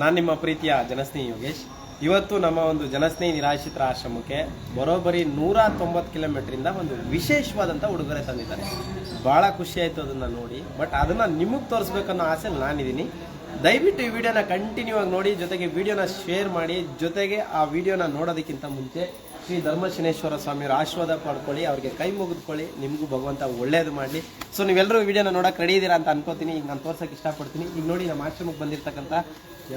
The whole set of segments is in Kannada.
ನಾನು ನಿಮ್ಮ ಪ್ರೀತಿಯ ಜನಸ್ನೇಹಿ ಯೋಗೇಶ್. ಇವತ್ತು ನಮ್ಮ ಒಂದು ಜನಸ್ನೇಹಿ ನಿರಾಶ್ರಿತರ ಆಶ್ರಮಕ್ಕೆ ಬರೋಬ್ಬರಿ ನೂರ ತೊಂಬತ್ತು ಕಿಲೋಮೀಟ್ರಿಂದ ಒಂದು ವಿಶೇಷವಾದಂಥ ಉಡುಗೊರೆ ತಂದಿದ್ದಾರೆ. ಭಾಳ ಖುಷಿ ಆಯಿತು ಅದನ್ನು ನೋಡಿ, ಬಟ್ ಅದನ್ನು ನಿಮಗೆ ತೋರಿಸ್ಬೇಕನ್ನೋ ಆಸೆ ನಾನಿದ್ದೀನಿ ದಯವಿಟ್ಟು ಈ ವಿಡಿಯೋನ ಕಂಟಿನ್ಯೂ ಆಗಿ ನೋಡಿ, ಜೊತೆಗೆ ವಿಡಿಯೋನ ಶೇರ್ ಮಾಡಿ, ಜೊತೆಗೆ ಆ ವಿಡಿಯೋನ ನೋಡೋದಕ್ಕಿಂತ ಮುಂಚೆ ಶ್ರೀ ಧರ್ಮಶನೇಶ್ವರ ಸ್ವಾಮಿಯವರ ಆಶೀರ್ವಾದ ಪಡ್ಕೊಳ್ಳಿ ಅವ್ರಿಗೆ ಕೈ ಮುಗಿದ್ಕೊಳ್ಳಿ ನಿಮಗೂ ಭಗವಂತ ಒಳ್ಳೇದು ಮಾಡಲಿ. ಸೊ ನೀವೆಲ್ಲರೂ ವಿಡಿಯೋನ ನೋಡೋಕೆ ರೆಡಿ ಇದ್ದೀರಾ ಅಂತ ಅನ್ಕೋತೀನಿ ಈಗ ನಾನು ತೋರ್ಸೋಕೆ ಇಷ್ಟಪಡ್ತೀನಿ. ಈಗ ನೋಡಿ ನಮ್ಮ ಆಶ್ರಮಕ್ಕೆ ಬಂದಿರ್ತಕ್ಕಂಥ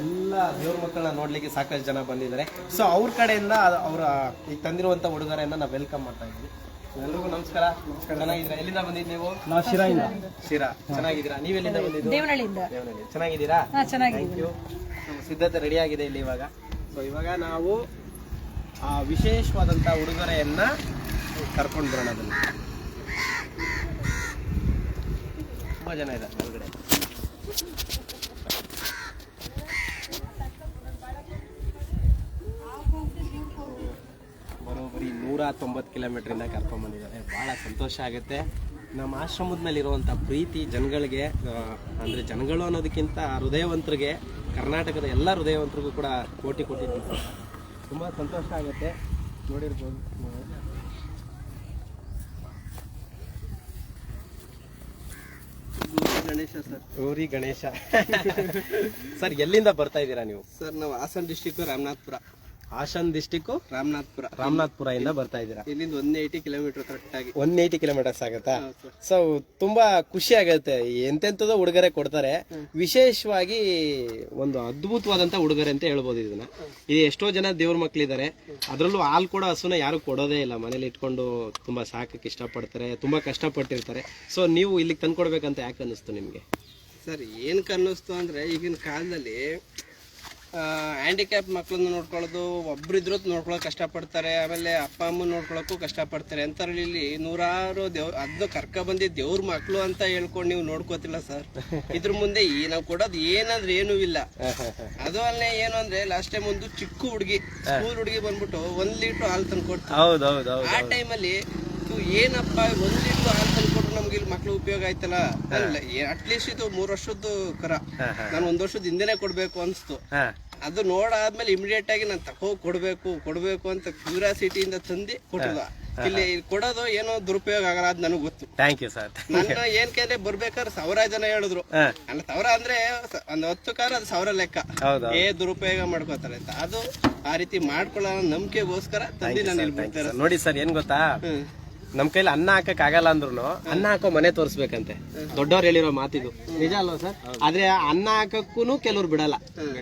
ಎಲ್ಲ ದೇವ್ರ ಮಕ್ಕಳನ್ನ ನೋಡಲಿಕ್ಕೆ ಸಾಕಷ್ಟು ಜನ ಬಂದಿದ್ದಾರೆ. ಸೊ ಅವ್ರ ಕಡೆಯಿಂದ ಅವರ ಈಗ ತಂದಿರುವಂಥ ಹುಡುಗರನ್ನ ನಾವು ವೆಲ್ಕಮ್ ಮಾಡ್ತಾ ಇದ್ದೀವಿ. ಎಲ್ಲರಿಗೂ ನಮಸ್ಕಾರ. ಚೆನ್ನಾಗಿದ್ದೀರಾ? ಎಲ್ಲಿಂದ ಬಂದಿದ್ದು ನೀವು? ನಾವು ಶಿರಾಯಿಂದ. ಶಿರಾ. ಚೆನ್ನಾಗಿದ್ದೀರಾ? ನೀವೆಲ್ಲಿಂದ ಬಂದಿದ್ದು? ದೇವನಹಳ್ಳಿಯಿಂದ. ದೇವನಹಳ್ಳಿ. ಚೆನ್ನಾಗಿದ್ದೀರಾ? ಹಾ ಚೆನ್ನಾಗಿದೆ ಥ್ಯಾಂಕ್ ಯು ನಮ್ಮ ಸಿದ್ಧತೆ ರೆಡಿ ಆಗಿದೆ ಇಲ್ಲಿ ಇವಾಗ. ಸೊ ಇವಾಗ ನಾವು ಆ ವಿಶೇಷವಾದಂಥ ಉಡುಗೊರೆಯನ್ನ ಕರ್ಕೊಂಡು ಬರೋಣ ಅದನ್ನು. ತುಂಬ ಜನ ಇದ್ದಾರೆ ಒಳಗಡೆ ಬರೋಬ್ಬರಿ ನೂರ ತೊಂಬತ್ತು ಕಿಲೋಮೀಟ್ರಿಂದ ಕರ್ಕೊಂಡ್ಬಂದಿದ್ದಾರೆ ಭಾಳ ಸಂತೋಷ ಆಗುತ್ತೆ. ನಮ್ಮ ಆಶ್ರಮದ ಮೇಲೆ ಪ್ರೀತಿ ಜನಗಳಿಗೆ ಅಂದರೆ ಜನಗಳು ಅನ್ನೋದಕ್ಕಿಂತ ಹೃದಯವಂತರಿಗೆ, ಕರ್ನಾಟಕದ ಎಲ್ಲ ಹೃದಯವಂತರಿಗೂ ಕೂಡ ಕೋಟಿ ಕೋಟಿ. ತುಂಬ ಸಂತೋಷ ಆಗುತ್ತೆ. ನೋಡಿರ್ಬೋದು. ಗಣೇಶ ಸರ್. ಗೌರಿ ಗಣೇಶ. ಸರ್ ಎಲ್ಲಿಂದ ಬರ್ತಾ ಇದ್ದೀರಾ ನೀವು? ಸರ್ ನಾವು ಹಾಸನ ಡಿಸ್ಟಿಕ್ ರಾಮನಾಥ್ಪುರ. ಹಾಸನ್ ಡಿಸ್ಟಿಕ್ ರಾಮನಾಥ್ಪುರ ರಾಮನಾಥ್ಪುರ. ಇಂದ ಬರ್ತಾ ಇದ್ದೀರಾ? ಇಲ್ಲಿಂದ ಒನ್ ಏಯ್ಟಿ ಕಿಲೋಮೀಟರ್ ಕರೆಕ್ಟ್ ಆಗಿ. ಒನ್ ಏಯ್ಟಿ ಕಿಲೋಮೀಟರ್ಸ್ ಆಗುತ್ತಾ? ಸೊ ತುಂಬಾ ಖುಷಿ ಆಗುತ್ತೆ. ಎಂತೆಂಥದೋ ಉಡುಗೊರೆ ಕೊಡ್ತಾರೆ. ವಿಶೇಷವಾಗಿ ಒಂದು ಅದ್ಭುತವಾದಂತ ಉಡುಗೊರೆ ಅಂತ ಹೇಳ್ಬೋದು ಇದನ್ನ. ಇದು ಎಷ್ಟೋ ಜನ ದೇವ್ರ ಮಕ್ಳಿದ್ದಾರೆ ಅದರಲ್ಲೂ ಹಾಲು ಕೂಡ ಹಸುನ ಯಾರು ಕೊಡೋದೇ ಇಲ್ಲ. ಮನೇಲಿ ಇಟ್ಕೊಂಡು ತುಂಬಾ ಸಾಕಕ್ಕೆ ಇಷ್ಟಪಡ್ತಾರೆ ತುಂಬಾ ಕಷ್ಟಪಟ್ಟಿರ್ತಾರೆ. ಸೊ ನೀವು ಇಲ್ಲಿಗೆ ತಂದ್ಕೊಡ್ಬೇಕಂತ ಯಾಕೆ ಅನ್ನಿಸ್ತು ನಿಮ್ಗೆ? ಸರ್ ಏನಕ್ಕೆ ಅನ್ನಿಸ್ತು ಅಂದ್ರೆ ಈಗಿನ ಕಾಲದಲ್ಲಿ ಹ್ಯಾಂಡಿಕ್ಯಾಪ್ ಮಕ್ಕಳನ್ನು ನೋಡ್ಕೊಳ್ಳೋದು ಒಬ್ಬರಿದ್ರು ನೋಡ್ಕೊಳ್ಳೋಕೆ ಕಷ್ಟಪಡ್ತಾರೆ ಆಮೇಲೆ ಅಪ್ಪ ಅಮ್ಮ ನೋಡ್ಕೊಳ್ಳೋಕ್ಕೂ ಕಷ್ಟಪಡ್ತಾರೆ. ಅಂತರಲ್ಲಿ ಇಲ್ಲಿ ನೂರಾರು ದೇವ್ ಅದನ್ನ ಕರ್ಕ ಬಂದು ದೇವ್ರ ಮಕ್ಕಳು ಅಂತ ಹೇಳ್ಕೊಂಡು ನೀವು ನೋಡ್ಕೋತಿಲ್ಲ ಸರ್. ಇದ್ರ ಮುಂದೆ ಈ ನಾವು ಕೊಡೋದು ಏನಂದ್ರೆ ಏನೂ ಇಲ್ಲ. ಅದು ಅಲ್ಲೇ ಏನು ಅಂದ್ರೆ ಲಾಸ್ಟ್ ಟೈಮ್ ಒಂದು ಚಿಕ್ಕ ಹುಡುಗಿ ಸ್ಕೂಲ್ ಹುಡುಗಿ ಬಂದ್ಬಿಟ್ಟು ಒಂದ್ ಲೀಟ್ರ್ ಹಾಲು ತಂದು ಕೊಡ್ತಾರೆ ಆ ಟೈಮಲ್ಲಿ ಏನಪ್ಪ ಒಂದ್ ಲೀಟ್ರ್ ಹಾಲು ತಂದು ನಮ್ಗೆ ಇಲ್ಲಿ ಮಕ್ಳು ಉಪಯೋಗ ಆಯ್ತಲ್ಲ? ಅಟ್ಲೀಸ್ಟ್ ಇದು ಮೂರ್ ವರ್ಷದ್ದು ಕರ. ನಾನು ಒಂದ್ ವರ್ಷದ ಹಿಂದೆನೆ ಕೊಡ್ಬೇಕು ಅನ್ಸ್ತು. ಅದು ನೋಡಾದ್ಮೇಲೆ ಇಮಿಡಿಯೇಟ್ ಆಗಿ ನಾನು ತಕೋ ಕೊಡ್ಬೇಕು ಕೊಡ್ಬೇಕು ಅಂತ ಕ್ಯೂರಿಯಾಸಿಟಿಯಿಂದ ತಂದಿ ಕೊಟ್ಟದ ಇಲ್ಲಿ ಕೊಡೋದು ಏನೋ ದುರುಪಯೋಗ ಆಗಲ್ಲ ಅದ್ ನನಗೆ ಗೊತ್ತು. ಥ್ಯಾಂಕ್ ಯು ಸರ್ ನನ್ನ ಏನ್ ಕೇಳಿದ್ರೆ ಬರ್ಬೇಕಾದ್ರೆ ಸಾವಿರ ಜನ ಹೇಳಿದ್ರು. ಅಲ್ಲ ಸಾವಿರ ಅಂದ್ರೆ ಒಂದ್ ಹತ್ತು ಕಾರ ಅದು ಸಾವಿರ ಲೆಕ್ಕ. ಏ ದುರುಪಯೋಗ ಮಾಡ್ಕೋತಾರೆ ಅಂತ. ಅದು ಆ ರೀತಿ ಮಾಡ್ಕೊಳ್ಳೋ ನಂಬಿಕೆಗೋಸ್ಕರ ತಂದಿ ನಾನು ಇಲ್ಲಿ ನೋಡಿ ಸರ್ ಏನ್ ಗೊತ್ತಾ? ನಮ್ ಕೈಲಿ ಅನ್ನ ಹಾಕಕ್ ಆಗಲ್ಲ ಅಂದ್ರು ಅನ್ನ ಹಾಕೋ ಮನೆ ತೋರಿಸ್ಬೇಕಂತೆ. ದೊಡ್ಡವ್ರು ಹೇಳಿರೋ ಮಾತಿದು. ನಿಜ ಅಲ್ವಾ ಸರ್? ಆದ್ರೆ ಅನ್ನ ಹಾಕಕ್ಕೂ ಕೆಲವ್ರು ಬಿಡಲ್ಲ.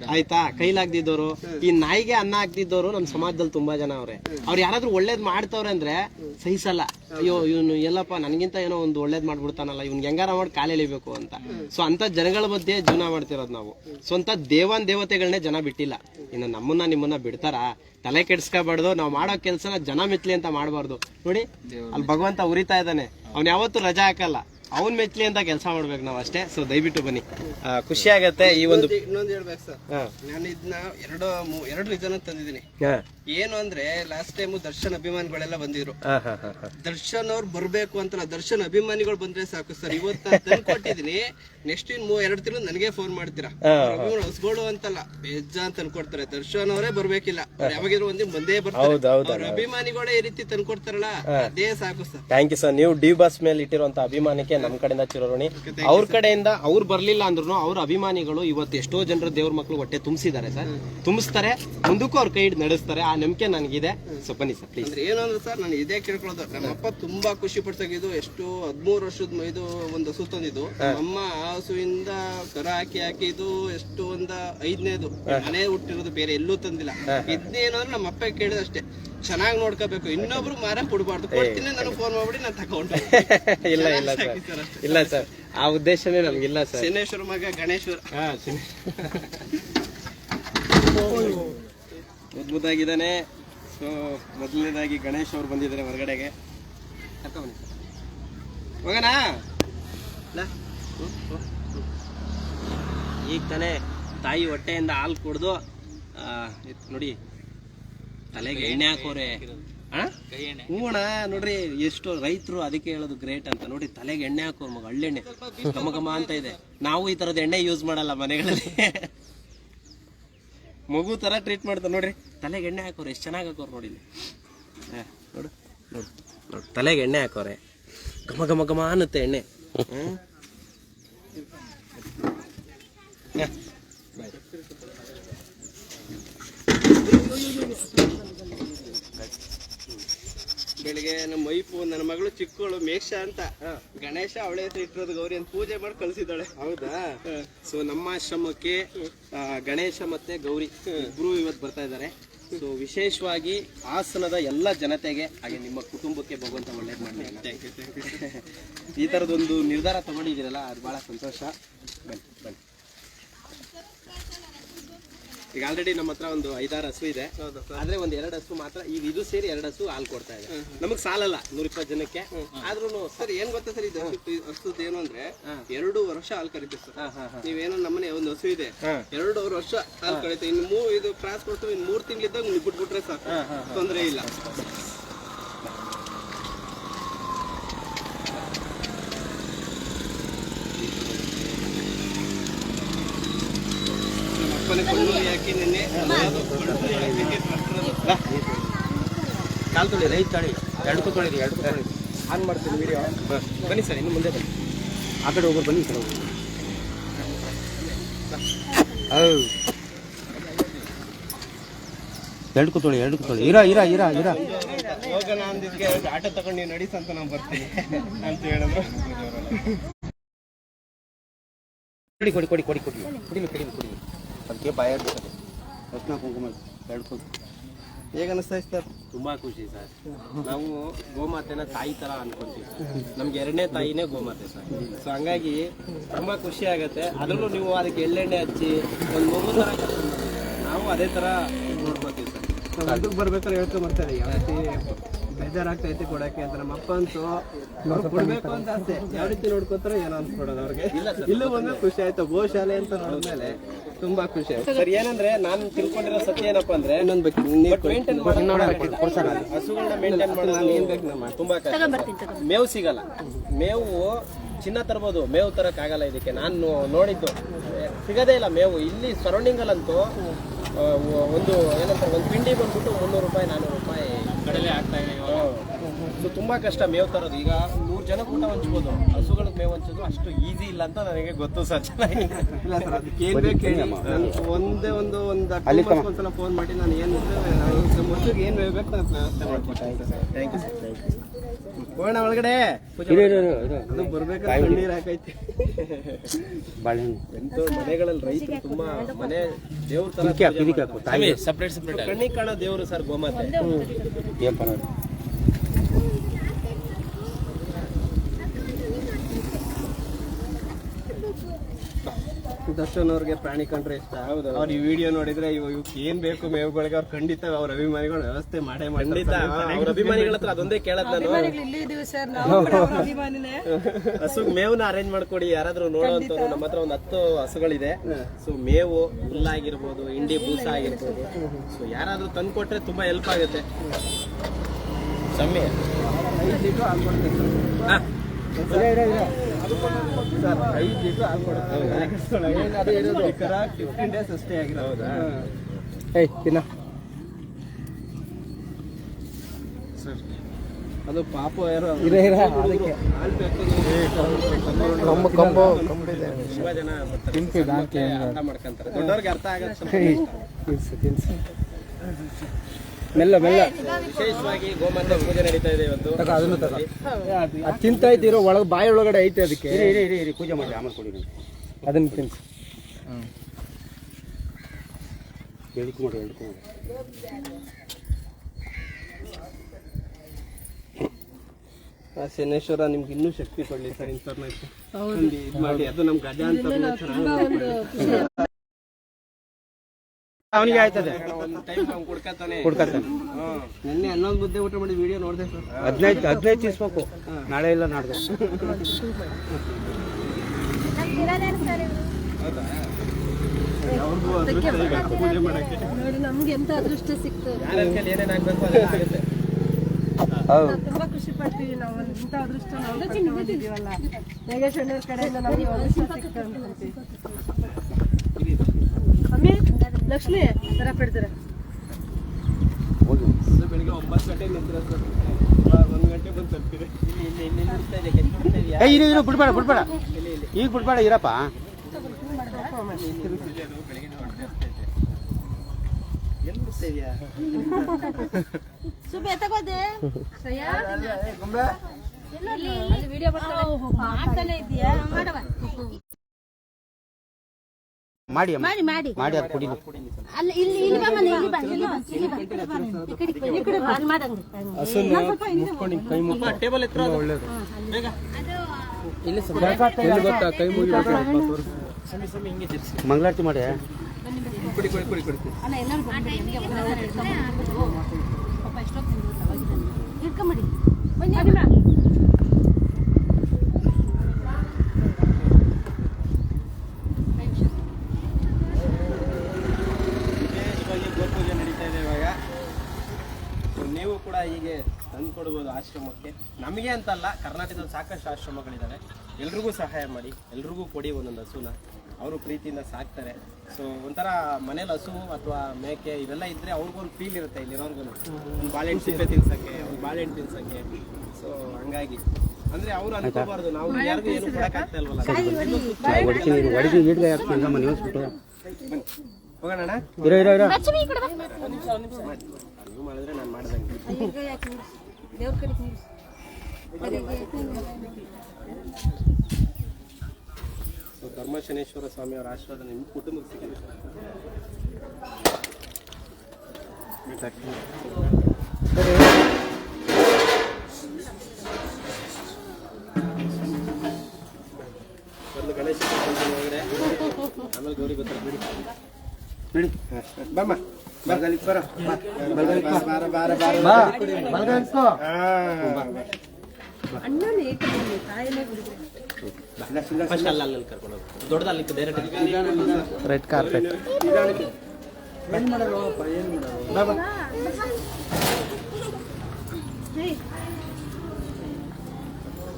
ಆಯ್ತಾ? ಕೈಲಾಗ್ದಿದ್ದವರು ಈ ನಾಯಿಗೆ ಅನ್ನ ಹಾಕ್ದಿದ್ದವರು ನಮ್ ಸಮಾಜದಲ್ಲಿ ತುಂಬಾ ಜನ ಅವ್ರೆ. ಅವ್ರು ಯಾರಾದ್ರೂ ಒಳ್ಳೇದ್ ಮಾಡ್ತವ್ರೆ ಅಂದ್ರೆ ಸಹಿಸಲ್ಲ. ಅಯ್ಯೋ, ಇವನು ಎಲ್ಲಪ್ಪ, ನನ್ಗಿಂತ ಏನೋ ಒಂದು ಒಳ್ಳೇದ್ ಮಾಡ್ಬಿಡ್ತಾನಲ್ಲ, ಇವ್ನ್ ಹೆಂಗಾರ ಮಾಡಿ ಕಾಲೆಳಿಬೇಕು ಅಂತ. ಸೊ ಅಂತ ಜನಗಳ ಮಧ್ಯೆ ಜೀವನ ಮಾಡ್ತಿರೋದು ನಾವು. ಸ್ವಂತ ದೇವಾನ್ ದೇವತೆಗಳನ್ನೇ ಜನ ಬಿಟ್ಟಿಲ್ಲ. ಇನ್ನು ನಮ್ಮನ್ನ ನಿಮ್ಮನ್ನ ಬಿಡ್ತಾರ? ತಲೆ ಕೆಡ್ಸ್ಕೋಬಾರ್ದು, ನಾವು ಮಾಡೋ ಕೆಲಸನ ಜನ ಮೆಚ್ಲಿ ಅಂತ ಮಾಡಬಾರ್ದು. ನೋಡಿ, ಅಲ್ಲಿ ಭಗವಂತ ಉರಿತಾ ಇದ್ದಾನೆ. ಅವ್ನು ಯಾವತ್ತೂ ರಜಾ ಹಾಕಲ್ಲ. ಅವನ್ ಮೆಚ್ಚಲಿ ಅಂತ ಕೆಲಸ ಮಾಡ್ಬೇಕು ನಾವು ಅಷ್ಟೇ. ಸೊ ದಯವಿಟ್ಟು ಬನ್ನಿ. ಖುಷಿ ಆಗತ್ತೆ ಈ ಒಂದು ಇನ್ನೊಂದು ಹೇಳ್ಬೇಕು ಸರ್. ನಾನು ಇದನ್ನ ಎರಡು ಎರಡು ರೀಸನ್ ತಂದಿದ್ದೀನಿ. ಏನು ಅಂದ್ರೆ ಲಾಸ್ಟ್ ಟೈಮ್ ದರ್ಶನ್ ಅಭಿಮಾನಿಗಳೆಲ್ಲ ಬಂದಿದ್ರು. ದರ್ಶನ್ ಅವ್ರು ಬರ್ಬೇಕು ಅಂತ ದರ್ಶನ್ ಅಭಿಮಾನಿಗಳು ಬಂದ್ರೆ ಸಾಕು ಸರ್. ಇವತ್ತು ಕೊಟ್ಟಿದ್ದೀನಿ ನೆಕ್ಸ್ಟ್ ಇನ್ ಮೂ ಎರಡು ತಿಂಗಳು ನನಗೆ ಫೋನ್ ಮಾಡ್ತೀರಾ? ಹೊಸಗೋಳು ಅಂತಲ್ಲ ಬೇಜ ಅಂತ ಅನ್ಕೊಡ್ತಾರೆ. ದರ್ಶನ್ ಅವರೇ ಬರ್ಬೇಕಿಲ್ಲ. ಯಾವಾಗಿದ್ರು ಯಾವಾಗಿರೋ ಒಂದಿನ ಬಂದೇ ಬರ್ತಾರೆ. ಅಭಿಮಾನಿಗಳೇ ಈ ರೀತಿ ತಂದ್ಕೊಡ್ತಾರಲ್ಲ ಅದೇ ಸಾಕು ಸರ್. ಥ್ಯಾಂಕ್ ಯು ಸರ್ ನೀವು ಡಿ ಬಸ್ ಮೇಲೆ ಇಟ್ಟಿರುವಂತ ಅಭಿಮಾನಕ್ಕೆ ನಮ್ಮ ಕಡೆಯಿಂದ ಚಿರೋಣಿ ಅವ್ರ ಕಡೆಯಿಂದ ಅವ್ರು ಬರ್ಲಿಲ್ಲ ಅಂದ್ರೂ ಅವ್ರ ಅಭಿಮಾನಿಗಳು ಇವತ್ತು ಎಷ್ಟೋ ಜನರ ದೇವ್ರ ಮಕ್ಕಳು ಹೊಟ್ಟೆ ತುಂಬಿಸಿದ್ದಾರೆ ಸರ್. ತುಂಬಿಸ್ತಾರೆ ಮುಂದಕ್ಕೂ ಅವ್ರ ಕೈ ನಡೆಸ್ತಾರೆ. ಆ ನಂಬಿಕೆ ನನಗಿದೆ. ಸೊ ಬನ್ನಿ ಸರ್ ಪ್ಲೀಸ್ ಏನು ಅಂದ್ರೆ ಸರ್ ನಾನು ಇದೇ ಕೇಳ್ಕೊಳ್ಳೋದು. ನಮ್ಮಪ್ಪ ತುಂಬಾ ಖುಷಿ ಪಡ್ಸಾಗಿದ್ದು ಎಷ್ಟು ಹದಿಮೂರು ವರ್ಷದ ಇದು ಒಂದು ಹಸು ತಂದಿದ್ದು. ನಮ್ಮ ಆ ಹಸುವಿಂದ ಕರ ಹಾಕಿ ಹಾಕಿ ಇದು ಎಷ್ಟು ಒಂದ ಐದನೇದು. ಮನೆ ಹುಟ್ಟಿರೋದು ಬೇರೆ ಎಲ್ಲೂ ತಂದಿಲ್ಲ. ಇದ್ನೇನೋ ಅಂದ್ರೆ ನಮ್ಮ ಅಪ್ಪ ಕೇಳಿದಷ್ಟೇ. ಚೆನ್ನಾಗಿ ನೋಡ್ಕೋಬೇಕು. ಇನ್ನೊಬ್ರು ಮಾರ ಕೊಡ್ಬಾರ್ದು ಕೊಡ್ತೀನಿ ನನಗೆ ಫೋನ್ ಮಾಡ್ಬಿಡಿ ನಾನು ತಗೊಂಡು ಇಲ್ಲ ಇಲ್ಲ ಸರ್. ಇಲ್ಲ ಸರ್. ಆ ಉದ್ದೇಶನೇ ನಮ್ಗಿಲ್ಲ ಸರ್. ಶನೇಶ್ವರ ಮಗ ಗಣೇಶ್ವರ. ಅದ್ಭುತಾಗಿದ್ದಾನೆ ಸೊ ಮೊದಲನೇದಾಗಿ ಗಣೇಶ್ ಅವ್ರು ಬಂದಿದ್ದಾರೆ ಹೊರಗಡೆಗೆ. ಕರ್ಕೊಂಬನ್ನಿ ಈಗ ತಾನೇ ತಾಯಿ ಹೊಟ್ಟೆಯಿಂದ ಹಾಲು ಕುಡ್ದು ನೋಡಿ ತಲೆಗೆ ಎಣ್ಣೆ ಹಾಕೋರೆ. ಹೂಣ ನೋಡ್ರಿ ಎಷ್ಟು ರೈತರು ಅದಕ್ಕೆ ಹೇಳೋದು ಗ್ರೇಟ್ ಅಂತ. ನೋಡಿ ತಲೆಗೆ ಎಣ್ಣೆ ಹಾಕೋರ್ ಮಗ ಹಳ್ಳೆಣ್ಣೆ ಘಮ ಘಮ ಅಂತ ಇದೆ. ನಾವು ಈ ತರದ ಎಣ್ಣೆ ಯೂಸ್ ಮಾಡಲ್ಲ ಮನೆಗಳಲ್ಲಿ. ಮಗು ತರ ಟ್ರೀಟ್ ಮಾಡ್ತಾರೆ. ನೋಡ್ರಿ ತಲೆಗೆ ಎಣ್ಣೆ ಹಾಕೋರು ಎಷ್ಟು ಚೆನ್ನಾಗಿ ಹಾಕೋರು. ನೋಡು ನೋಡು ನೋಡು ತಲೆಗೆ ಎಣ್ಣೆ ಹಾಕೋರೆ. ಘಮ ಘಮ ಘಮ ಅನ್ನುತ್ತೆ ಎಣ್ಣೆ ಹ್ಮ್. ಹಾ, ಬಾಯ್. ಬೆಳಿಗ್ಗೆ ನಮ್ಮ ವೈಫು ನನ್ನ ಮಗಳು ಚಿಕ್ಕವಳು ಮೇಷ ಅಂತ. ಗಣೇಶ ಅವಳೆ ಹೆಸರು ಇಟ್ಟಿರೋದು ಗೌರಿ ಅಂತ ಪೂಜೆ ಮಾಡಿ ಕಳ್ಸಿದ್ದಾಳೆ. ಹೌದಾ? ಸೊ ನಮ್ಮ ಆಶ್ರಮಕ್ಕೆ ಗಣೇಶ ಮತ್ತೆ ಗೌರಿ ಇಬ್ರು ಇವತ್ತು ಬರ್ತಾ ಇದ್ದಾರೆ. ಸೊ ವಿಶೇಷವಾಗಿ ಹಾಸನದ ಎಲ್ಲ ಜನತೆಗೆ ಹಾಗೆ ನಿಮ್ಮ ಕುಟುಂಬಕ್ಕೆ ಭಗವಂತ ಒಳ್ಳೇದು ಮಾಡಲಿ ಈ ಥರದೊಂದು ನಿರ್ಧಾರ ತಗೊಂಡಿದ್ದೀರಲ್ಲ ಅದು ಭಾಳ ಸಂತೋಷ. ಬನ್ನಿ ಬನ್ನಿ. ಈಗ ಆಲ್ರೆಡಿ ನಮ್ಮ ಹತ್ರ ಒಂದು ಐದಾರು ಹಸು ಇದೆ. ಆದ್ರೆ ಒಂದ್ ಎರಡು ಹಸು ಮಾತ್ರ ಈಗ ಇದು ಸೇರಿ ಎರಡು ಹಸು ಹಾಲು ಕೊಡ್ತಾ ಇದೆ. ನಮಗ್ ಸಾಲಲ್ಲ ನೂರ ಇಪ್ಪತ್ತು ಜನಕ್ಕೆ. ಆದ್ರೂ ಸರ್ ಏನ್ ಗೊತ್ತಾ ಸರ್ ಇದು ಹಸುದ್ ಏನು ಅಂದ್ರೆ ಎರಡು ವರ್ಷ ಹಾಲು ಕರಿತೀವಿ ಸರ್. ನೀವೇನೋ ನಮ್ಮನೆ ಒಂದು ಹಸು ಇದೆ. ಎರಡು ವರ್ಷ ಹಾಲು ಕರಿತೀವಿ. ಇನ್ನು ಮೂ ಇದು ಕ್ರಾಸ್ ಕೊಡ್ತೀವಿ ಇನ್ನು ಮೂರ್ ತಿಂಗಳಿದ್ದಾಗ ನೀವು ಬಿಟ್ಬಿಟ್ರೆ ಸಾಕು. ತೊಂದರೆ ಇಲ್ಲ. ಅಪ್ಪನೇ ಕೊಳ್ಳುಳಿ ಹಾಕಿ ನಿನ್ನೆ ಕಾಲು ತೊಳಿ ರೈಟ್ ತಳಿ. ಎರಡು ತೊಳಿರಿ ಎರಡು ತೊಳಿ ಆನ್ ಮಾಡ್ತೀನಿ ವಿಡಿಯೋ ಬನ್ನಿ ಸರ್ ಇನ್ನು ಮುಂದೆ ಬನ್ನಿ. ಆ ಕಡೆ ಹೋಗೋರು ಬನ್ನಿ ಸರ್ ಹೋಗಿ ಹೋಗೋರು ಎರಡು ಕೂತೊಳಿ ಎರಡು ಕೂತೊಳಿ ಇರ ಇರ ಇರ ಇರ. ಹೋಗೋಣ ಅಂದಿದ್ಗೆ ಆಟೋ ತಗೊಂಡು ನೀವು ನಡೀಸ್ ಅಂತ ನಾವು ಬರ್ತೀನಿ ಅಂತ ಹೇಳಿದ್ರು. ಕೊಡಿ ಕೊಡಿ ಕೊಡಿ ಕೊಡಿ ಕೊಡಿ. ಕುಡಿಲಿ ಕುಡಿಲಿ ಕುಡಿಲಿ ಅದಕ್ಕೆ ಬಾಯ ಅರ್ಶಿನ ಕುಂಕುಮ ಎರಡು ಕೂತು ಹೇಗ ಅನಿಸ್ತಾ ಸರ್? ತುಂಬ ಖುಷಿ ಸರ್. ನಾವು ಗೋಮಾತೆನ ತಾಯಿ ಥರ ಅನ್ಕೊಂತೀವಿ. ನಮ್ಗೆ ಎರಡನೇ ತಾಯಿನೇ ಗೋಮಾತೆ ಸರ್. ಸೊ ಹಂಗಾಗಿ ತುಂಬ ಖುಷಿ ಆಗುತ್ತೆ. ಅದ್ರಲ್ಲೂ ನೀವು ಅದಕ್ಕೆ ಎಳ್ಳೆಣ್ಣೆ ಹಚ್ಚಿ ಒಂದು ಮಗು ಥರ ನಾವು ಅದೇ ಥರ ನೋಡ್ಕೋತೀವಿ ಸರ್. ಅದಕ್ಕೆ ಬರ್ಬೇಕಾದ್ರೆ ಹೇಳ್ಕೊಂಡ್ ರೀತಿ ಬೇಜಾರಾಗ್ತೈತೆ ಕೊಡಕ್ಕೆ ಅಂತ ನಮ್ಮ ಅಪ್ಪ ಅಂತೂ ಕೊಡ್ಬೇಕು ಅಂತ ಆಸೆ. ಯಾವ ರೀತಿ ನೋಡ್ಕೋತಾರೋ ಏನೋ ಅನ್ಸ್ಕೊಡೋದು ಅವ್ರಿಗೆ. ಇಲ್ಲ ಸರ್ ಇಲ್ಲೂ ಬಂದ್ರೆ ಖುಷಿ ಆಯ್ತು. ಗೋಶಾಲೆ ಅಂತ ನೋಡಿದ್ಮೇಲೆ ತುಂಬಾ ಖುಷಿ ಆಯ್ತು. ಸರ್ ಏನಂದ್ರೆ ನಾನು ತಿಳ್ಕೊಂಡಿರೋ ಸತ್ಯ ಏನಪ್ಪ ಅಂದ್ರೆ ಇನ್ನೊಂದು ಬೇಕು ಮೇಂಟೈನ್ ಹಸುಗಳನ್ನ ಮೇಂಟೈನ್ ಮಾಡೋದು ಏನ್ ಬೇಕು ನಮ್ಮ ತುಂಬಾ ಕಷ್ಟ ಮೇವು ಸಿಗಲ್ಲ. ಮೇವು ಚಿನ್ನ ತರ್ಬೋದು ಮೇವು ತರಕ್ ಆಗಲ್ಲ ಇದಕ್ಕೆ. ನಾನು ನೋಡಿದ್ದು ಸಿಗದೇ ಇಲ್ಲ ಮೇವು. ಇಲ್ಲಿ ಸರೌಂಡಿಂಗ್ ಅಲ್ಲಂತೂ ಆ, ಒ- ಒಂದು ಏನಂತ ಒಂದು ಪಿಂಡಿ ಬಂದ್ಬಿಟ್ಟು ಮುನ್ನೂರು ರೂಪಾಯಿ ನಾನ್ನೂರು ರೂಪಾಯಿ ಕಡಲೆ ಆಗ್ತಾ ಇದೆ ಸೊ ತುಂಬ ಕಷ್ಟ ಮೇವು ತರೋದು. ಈಗ ನೂರು ಜನಕ್ಕೆ ಊಟ ಹಂಚ್ಬೋದು. ಹಸುಗಳಿಗೆ ಮೇವು ಹಂಚೋದು ಅಷ್ಟು ಈಸಿ ಇಲ್ಲ ಅಂತ ನನಗೆ ಗೊತ್ತು ಸರ್. ಚೆನ್ನಾಗಿ ಇಲ್ಲ ಸರ್ ಅದಕ್ಕೆ ಏನ್ ಬೇಕು ಹೇಳಿ ನಾನು ಒಂದೇ ಒಂದು ಒಂದು ಒಂದ್ಸಲ ಫೋನ್ ಮಾಡಿ ನಾನು ಏನು ಮೊದಲಿಗೆ ಏನು ಹೇಳ್ಬೇಕು ನಾನು ವ್ಯವಸ್ಥೆ sir thank you sir thank you ಹೋಗೋಣ ಒಳಗಡೆ. ಅದು ಬರ್ಬೇಕು ನೀರು ಹಾಕೈತಿ. ಬಾಳೆಹಣ್ಣು. ಎಂತೋ ಮನೆಗಳಲ್ಲಿ ರೈತರು ತುಂಬಾ ಮನೆ ದೇವ್ರ ತರ ಸಪ್ರೇಟ್ ಸಪ್ರೇಟ್ ಕಣ್ಣಿಗೆ ಕಾಣೋ ದೇವರು ಸರ್ ಗೋಮಾತೆ. ದರ್ಶನ್ ಅವ್ರಿಗೆ ಪ್ರಾಣಿ ಕಂಡ್ರೆ ಇಷ್ಟ. ಹೌದು. ಅವ್ರು ಈ ವಿಡಿಯೋ ನೋಡಿದ್ರೆ ಇವಾಗ ಇವಕ್ಕೆ ಏನ್ ಬೇಕು ಮೇವುಗಳಿಗೆ ಅವ್ರು ಖಂಡಿತ ಅವ್ರ ಅಭಿಮಾನಿಗಳು ವ್ಯವಸ್ಥೆ ಮಾಡೇ ಖಂಡಿತ ಅವ್ರ ಅಭಿಮಾನಿಗಳ ಹತ್ರ ಅದೊಂದೇ ಕೇಳದ್ ನಾನು. ಇಲ್ಲಿ ಇದೀವಿ ಸರ್ ನಾವು ಕೂಡ ಅವ್ರ ಅಭಿಮಾನಿನೇ. ಹಸು ಮೇವ್ನ ಅರೇಂಜ್ ಮಾಡ್ಕೊಡಿ ಯಾರಾದ್ರೂ ನೋಡೋಂಥವ್ರು ನಮ್ಮ ಹತ್ರ ಒಂದು ಹತ್ತು ಹಸುಗಳಿದೆ. ಸೊ ಮೇವು ಹುಲ್ಲಾಗಿರ್ಬೋದು ಇಂಡಿ ಬೂಸ ಆಗಿರ್ಬೋದು ಸೊ ಯಾರಾದ್ರೂ ತಂದ್ಕೊಟ್ರೆ ತುಂಬಾ ಹೆಲ್ಪ್ ಆಗುತ್ತೆ. ಸಮ್ಮಿ ಹಾ. ಐದು ಲೀಟರ್ ಹಾಲು ಕೊಡುತ್ತೆ ಅದೇ ಇರೋದು ಕರ ಫಿಫ್ಟೀನ್ ಡೇಸ್ ಅಷ್ಟೇ ಆಗಿರೋದು? ಏಯ್ ತಿನ್ನ ಅದು ಪಾಪ ಯಾರೋ ಕಂಬ ಬೇಕು ತುಂಬಾ ಜನ ಬರ್ತಾರೆ. ಮತ್ತೆ ಅರ್ಥ ಮಾಡ್ಕೊಂತಾರೆ ದೊಡ್ಡವ್ರಿಗೆ ಅರ್ಥ ಆಗತ್ತೆ ಮೆಲ್ಲ ಮೆಲ್ಲ. ವಿಶೇಷವಾಗಿ ಗೋಮಾತೆ ಪೂಜೆ ನಡೀತಾ ಇದೆ ಇವತ್ತು. ಅದನ್ನು ತಗ. ಅದು ತಿಂತಾ ಇದ್ದೀರೋ ಒಳಗೆ ಬಾಯಿ ಒಳಗಡೆ ಐತೆ ಅದಕ್ಕೆ. ಇರಿ ಇರಿ ಇರಿ ಇರಿ ಪೂಜೆ ಮಾಡಿ ಆಮೇಲೆ ಕೊಡಿ ಅದನ್ನು ತಿನ್ಸಿ. ಎಳ್ಕು ಮಾಡಿ ಆ ಶನೇಶ್ವರ ನಿಮ್ಗೆ ಇನ್ನೂ ಶಕ್ತಿ ಕೊಡಲಿ ಸರ್ ಇನ್ಫಾರ್ಮೇಶನ್ ಇದು ಮಾಡಿ ಅದು ನಮ್ಮ ಗಜ ಅಂತ ಅವನಿಗೆ ಆಯ್ತದೆ. ಕುಡ್ಕತಾನೆ ನಿನ್ನೆ ಹನ್ನೊಂದು ಮುದ್ದೆ ಊಟ ಮಾಡಿ ವಿಡಿಯೋ ನೋಡಿದೆ ಸರ್. ಹದಿನೈದು ಹದಿನೈದು ತಿನ್ಸ್ಬೇಕು ನಾಳೆ ಇಲ್ಲ ನಾಡ್ದು. ನೋಡಿ ನಮ್ಗೆ ಎಂತ ಅದೃಷ್ಟ ಸಿಕ್ತು ಯಾರ ಕೈಲಿ ಏನೇನ್ ಆಗ್ಬೇಕು ಅದೆಲ್ಲ ಹೌದು. ತುಂಬಾ ಖುಷಿ ಪಡ್ತೀವಿ ನಾವು ಇಂಥ ಅದೃಷ್ಟ ನಾವು ಕರ್ಕೊಂಡ್ ಬಂದಿದೀವಲ್ಲ ನಾಗೇಶ್ ಅಣ್ಣವ್ರ ಕಡೆಯಿಂದ ನಮಗೆ ಅದೃಷ್ಟ ಲಕ್ಷ್ಮಿ ತರ ಬಿಡ್ತಾರೆ? ಹೋಗಿ ಬೆಳಿಗ್ಗೆ ಒಂಬತ್ತು ಗಂಟೆ ನಿಂತಿರ ಸರ್ ಒಂದು ಗಂಟೆ ಬಂದು ತಲುಪಿದೆ ಇಲ್ಲಿ ಇಲ್ಲಿ ಇಲ್ಲಿ ನಿಲ್ಸ್ತಾ ಇದೆ ಕೆಲ್ಸ ಮಾಡ್ತಾ ಇದೆಯಾ? ಏ ಇರು ಇರು ಬಿಡ್ಬೇಡ ಬಿಡ್ಬೇಡ. ಈಗ ಬಿಡ್ಬೇಡ ಇರಪ್ಪ. ಎಲ್ಲಿ? ಬಿಡ್ತಾ ಇದೆಯಾ? ಸುಬ್ಬೆ ತಗೋದೆ ವಿಡಿಯೋ ಮಾಡ್ತಾನೆ ಇದೀಯಾ? ಮಾಡವ. ಮಾಡಿ ಅಮ್ಮ. ಮಾಡಿ ಮಾಡಿ. ಮಾಡಿ ಅದು ಕುಡಿ ಅಲ್ಲಿ ಇಲ್ಲಿ ಇಲ್ಲಿ ಬಾ ಮನೆ ಇಲ್ಲಿ ಬಾ ಇಲ್ಲಿ ಬಾ ಇಲ್ಲಿ ಬಾ. ಈ ಕಡೆ ಬಾ ಈ ಕಡೆ ಬಾ, ಈ ಕಡೆ ಬಾ. ಎಲ್ಲಿ ಗೊತ್ತಾ ಟೇಬಲ್ ಮುಗಿಬೇಕು ಸಮಿ ಸಮಿ ಹಿಂಗೆ ತಿರ್ಸಿ. ಮಂಗಳಾರತಿ ಮಾಡಿ. ಕುಡಿ ಕುಡಿ ಕುಡಿ ಕುಡಿ. ಅಲ್ಲ ಎಲ್ಲರೂ ಬಂದ್ಬಿಡಿ, ನಮ್ಗೆ ಪಾಪ ಎಷ್ಟೊತ್ತು ಹಿಡ್ಕೊಂಬಿಡಿ ಬನ್ನಿ ವಿಶೇಷವಾಗಿ ಗೋಪೂಜೆ ನಡೀತಾ ಇದೆ ಇವಾಗ So, ನೀವು ಕೂಡ ಹೀಗೆ ತಂದ್ಕೊಡ್ಬೋದು ಆಶ್ರಮಕ್ಕೆ ನಮಗೆ ಅಂತಲ್ಲ ಕರ್ನಾಟಕದಲ್ಲಿ ಸಾಕಷ್ಟು ಆಶ್ರಮಗಳಿದ್ದಾವೆ ಎಲ್ರಿಗೂ ಸಹಾಯ ಮಾಡಿ ಎಲ್ರಿಗೂ ಕೊಡಿ ಒಂದೊಂದು ಹಸುನ. ಅವರು ಪ್ರೀತಿಯಿಂದ ಸಾಕ್ತಾರೆ. ಸೊ ಒಂಥರ ಮನೇಲಿ ಹಸು ಅಥವಾ ಮೇಕೆ ಇವೆಲ್ಲ ಇದ್ದರೆ ಅವ್ರಿಗೊಂದು ಫೀಲ್ ಇರುತ್ತೆ ಇಲ್ಲಿರೋರ್ಗು ಒಂದು ಬಾಳೆಹಣ್ಣು ಸಿಪ್ಪೆ ತಿನ್ಸಕ್ಕೆ ಒಂದು ಬಾಳೆಹಣ್ಣು ತಿನ್ಸಕ್ಕೆ. ಸೊ ಹಂಗಾಗಿ. ಅಂದ್ರೆ ಅವ್ರು ಅನ್ಕೋಬಾರ್ದು ನಾವು ಯಾರಿಗೂ ಏನು ಕೊಡಕ್ಕಾಗ್ತಾ ಇಲ್ವಲ್ಲ? ಹೋಗೋಣ ಇರೋ ಇರೋ ಇರೋ. ಲಕ್ಷ್ಮಿ ಈ ಬಾ. ಒಂದು ನಿಮಿಷ ಒಂದು ನಿಮಿಷ. ನೀವು ಮಾಡಿದ್ರೆ ನಾನು ಮಾಡ್ದಂಗೆ. ಧರ್ಮಶನೇಶ್ವರ ಸ್ವಾಮಿ ಅವರ ಆಶೀರ್ವಾದ ನಿಮ್ಮ ಕುಟುಂಬಕ್ಕೆ ಸಿಕ್ಕಿದೆ ಒಂದು ಗಣೇಶ ಕೂತ್ಕೊಂಡು ಆಮೇಲೆ ಗೌರಿ ಬರ್ತಾರೆ ಬಿಡಿ ಬಿಡಿ ಬಮ್ಮ ಬಲ್ಗಲ್ ಬರ ಬಾ. ಬಾರ. ಬಾರ ಬಾರ ಬಾರ. ಕರ್ಕೊಂಡು ರೆಡ್ ಕಾರ್ಪೆಟ್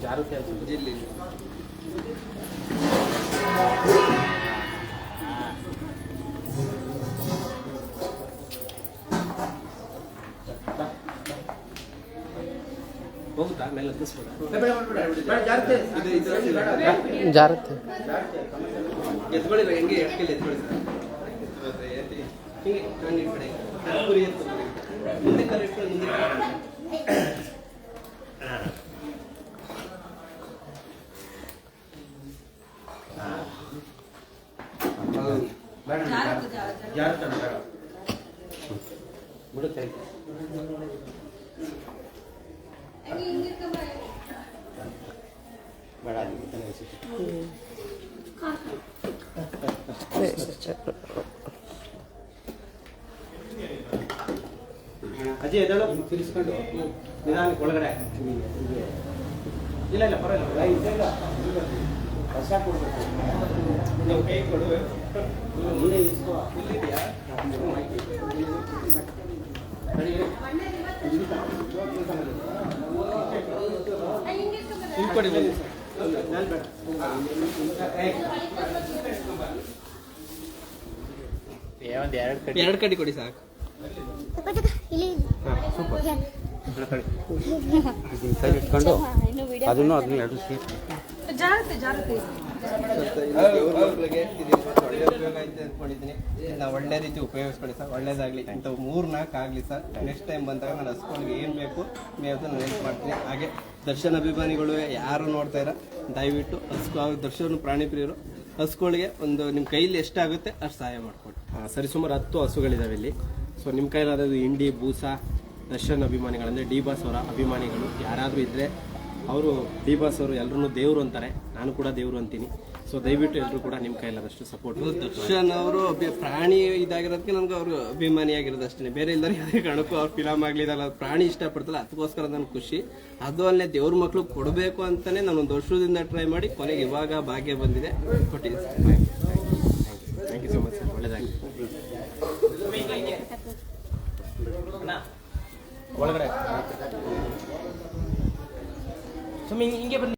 ಯಾರು ಇಲ್ಲಿ ಹೋಗುತ್ತಾ? ಮೇಲೆ ಹತ್ತಿಸ್ಬೋದಾ ಇದು ಇದು ಜಾರತ್ತೆ. ಎತ್ಕೊಳ್ಳಿ ಹೆಂಗೆ ಎಟ್ಕಲ್ಲಿ ಎತ್ಕೊಳ್ಳಿ. ಸರ್ ಹೌದ್ರಾ? ಎತ್ತಿ. ಹಿಂಗೆ ಹಂಗೆ ಈ ಕಡೆ. ಗುರಿ ಎತ್ಕೊಳ್ಳಿ. ಮುಂದೆ ಕಾಲು ಇಟ್ಕೊಳ್ಳಿ ಮುಂದೆ ಕಾಲು. ಜಾರುತ್ತೆ ಬೇಡ. ಬಿಡುತ್ತೆ ಬೇಡ ಅಲ್ಲಿ ತಲೆ ಹಸಿತು. ಅಜ್ಜಿ ಎದಳು ತಿರ್ಸ್ಕೊಂಡು ನಿಧಾನಕ್ಕೆ ಒಳಗಡೆ. ಇಲ್ಲ ಇಲ್ಲ, ಪರವಾಗಿಲ್ಲ. ಇಲ್ಲ. ಕಸ ಕೊಡ್ಬೇಕು. ನೀವು ಕೈ ಕೊಡು. ಮುಂದೆ ಇಸ್ಕೋ. ಇಲ್ಲಿದೆಯಾ? ಹಿಂದ್ಕೊಡಿ ಬನ್ನಿ. ಒಂದು ಎರಡು ಕಡೆ ಎರಡು ಕಡೆ ಕೊಡಿ ಸಾಕು. ಸೈಡ್ ಇಟ್ಕೊಂಡು ಅದನ್ನು ಅದನ್ನು ಎರಡು ಸೇರಿ ಜಾರತ್ತೆ ಜಾರತ್ತೆ ಒಳ್ಳೆ ನಾವು ರೀತಿ ಉಪಯೋಗಿಸ್ಕೊಳ್ಳಿ ಸರ್ ಒಳ್ಳೇದಾಗಲಿ ಇಂಥ ಮೂರು ನಾಲ್ಕು ಆಗಲಿ ಸರ್. ನೆಕ್ಸ್ಟ್ ಟೈಮ್ ಬಂದಾಗ ನಾನು ಹಸ್ಕೊಂಡು ಏನು ಬೇಕು ಮೇ ನಾನು ಹೆಲ್ಪ್ ಮಾಡ್ತೀನಿ. ಹಾಗೆ ದರ್ಶನ್ ಅಭಿಮಾನಿಗಳು ಯಾರು ನೋಡ್ತಾ ಇರ, ದಯವಿಟ್ಟು ಹಸ್ಕು ದರ್ಶನ್ ಪ್ರಾಣಿ ಪ್ರಿಯರು ಹಸುಗಳಿಗೆ ಒಂದು ನಿಮ್ಮ ಕೈಲಿ ಎಷ್ಟಾಗುತ್ತೆ ಅಷ್ಟು ಸಹಾಯ ಮಾಡಿಕೊಡಿ. ಸರಿಸುಮಾರು ಹತ್ತು ಹಸುಗಳಿದಾವೆ ಇಲ್ಲಿ. ಸೊ ನಿಮ್ಮ ಕೈಲಾದದು ಇಂಡಿ ಬೂಸ, ದರ್ಶನ್ ಅಭಿಮಾನಿಗಳು, ಅಂದರೆ ಡಿ ಬಾಸ್ ಅವರ ಅಭಿಮಾನಿಗಳು ಯಾರಾದರೂ ಇದ್ದರೆ ಅವರು ಡಿ ಬಾಸ್ ಅವರು ಎಲ್ಲರೂ ದೇವರು ಅಂತಾರೆ. ನಾನು ಕೂಡ ದೇವರು ಅಂತೀನಿ. ಸೊ ದಯವಿಟ್ಟು ಎಲ್ಲರೂ ಕೂಡ ನಿಮ್ಮ ಕೈಲಾದಷ್ಟು ಸಪೋರ್ಟ್ ದರ್ಶನ್ ಅವರು ಪ್ರಾಣಿ ಇದಾಗಿರೋದಕ್ಕೆ ನನಗೆ ಅವರು ಅಭಿಮಾನಿಯಾಗಿರೋದು ಅಷ್ಟೇ ಬೇರೆ ಇಲ್ಲದ್ರೆ ಯಾವುದೇ ಕಾರಣಕ್ಕೂ ಅವ್ರು ಫಿಲಮ್ ಆಗಲಿದಲ್ಲ ಪ್ರಾಣಿ ಇಷ್ಟಪಡ್ತಲ್ಲ ಅದಕ್ಕೋಸ್ಕರ ನನಗೆ ಖುಷಿ. ಅದು ಅಲ್ಲೇ ದೇವ್ರ ಮಕ್ಕಳು ಕೊಡಬೇಕು ಅಂತಲೇ ನಾನು ಒಂದು ವರ್ಷದಿಂದ ಟ್ರೈ ಮಾಡಿ ಕೊನೆಗೆ ಇವಾಗ ಭಾಗ್ಯ ಬಂದಿದೆ. ಕೊಟ್ಟಿದ್ದೀನಿ thank you so much sir ಒಳ್ಳೆಯದಾಗಿ ಒಳಗಡೆ. ಸುಮ್ಮನೆ ಹಿಂಗೆ ಬನ್ನಿ.